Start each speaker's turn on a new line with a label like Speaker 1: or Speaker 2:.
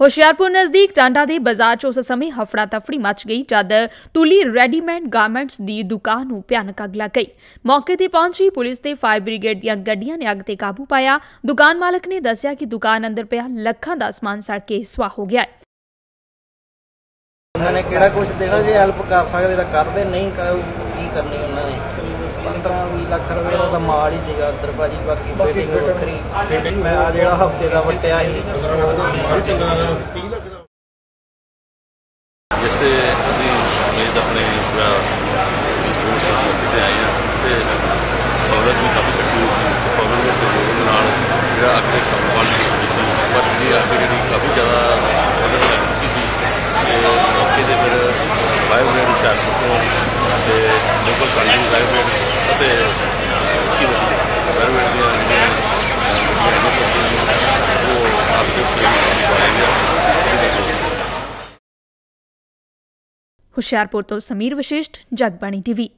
Speaker 1: ਹੁਸ਼ਿਆਰਪੁਰ ਨਜ਼ਦੀਕ ਟਾਂਡਾ ਦੇ ਬਾਜ਼ਾਰ 'ਚ ਉਸ ਸਮੇਂ ਹਫੜਾ ਤਫੜੀ ਮਚ ਗਈ, ਜਦ ਤੁਲੀ ਰੈਡੀਮੇਡ ਗਾਰਮੈਂਟਸ ਦੀ ਦੁਕਾਨ ਨੂੰ ਭਿਆਨਕ ਅੱਗ ਲੱਗ ਗਈ। ਮੌਕੇ ਤੇ ਪਹੁੰਚੀ ਪੁਲਿਸ ਤੇ ਫਾਇਰ ਬ੍ਰਿਗੇਡ ਦੀਆਂ ਗੱਡੀਆਂ ਨੇ ਅੱਗ ਤੇ ਕਾਬੂ ਪਾਇਆ। ਦੁਕਾਨ ਮਾਲਕ ਨੇ ਦੱਸਿਆ ਕਿ ਦੁਕਾਨ ਅੰਦਰ ਪਿਆ ਲੱਖਾਂ ਦਾ ਸਮਾਨ ਸੜ ਕੇ ਸੁਆਹ ਹੋ ਗਿਆ ਹੈ।
Speaker 2: ਉਹਨਾਂ ਨੇ ਕਿਹੜਾ ਕੁਝ ਦੇਣਾ, ਜੇ ਹੈਲਪ ਕਰ ਸਕਦੇ ਤਾਂ ਕਰਦੇ, ਨਹੀਂ ਕੀ ਕਰਨੀ ਉਹਨਾਂ ਨੇ? 15 20 ਲੱਖ ਰੁਪਏ ਦਾ ਤਾਂ ਮਾਲ ਹੀ ਸੀਗਾ ਅੰਦਰ ਭਾਜੀ ਬਾਕੀ ਬਿਲਡਿੰਗ ਵੱਖਰੀ। ਮੈਂ ਆ ਜਿਹੜਾ ਹਫ਼ਤੇ ਦਾ ਵਟਿਆ ਸੀ।
Speaker 3: ਜਿਸ ਤੇ ਅਸੀਂ ਮੇਜ਼ ਆਪਣੇ ਪੂਰਾ ਸਕੂਲ ਸਾਹਿਬ ਤੇ ਆਏ ਹਾਂ ਤੇ ਪਬਲਿਕ ਵੀ ਕਾਫੀ ਇਕੱਠੀ ਹੋਈ ਸੀ ਤੇ ਪਬਲਿਕ ਦੇ ਸਹਿਯੋਗ ਨਾਲ ਜਿਹੜਾ ਅੱਗੇ ਕੰਮ ਬਣ ਕੀਤੀ ਪਰ ਜਿਹੜੀ ਅੱਗ ਜਿਹੜੀ ਕਾਫੀ ਜ਼ਿਆਦਾ ਵਧਣ ਲੱਗ ਚੁੱਕੀ ਸੀ ਤੇ ਮੌਕੇ ਤੇ ਫਿਰ ਫਾਇਰ ਬ੍ਰਿਗੇਡ ਹੁਸ਼ਿਆਰਪੁਰ ਤੋਂ ਤੇ ਲੋਕਲ ਕਾਲਜ ਫਾਇਰ ਬ੍ਰਿਗੇਡ ਅਤੇ ਉੱਚੀ ਫਾਇਰ ਬ੍ਰਿਗੇਡ ਦੀਆਂ ਜਿਹੜੀਆਂ ਅਹ, ਜਿਹੜੀਆਂ ਨੇ ਉਹ ਆਪਸੇ ਕੰਮ ਪਾਇਆ ਗਿਆ
Speaker 1: ਹੁਸ਼ਿਆਰਪੁਰ ਤੋਂ ਸਮੀਰ ਵਸ਼ਿਸ਼ਟ ਜਗਬਾਣੀ ਟੀਵੀ।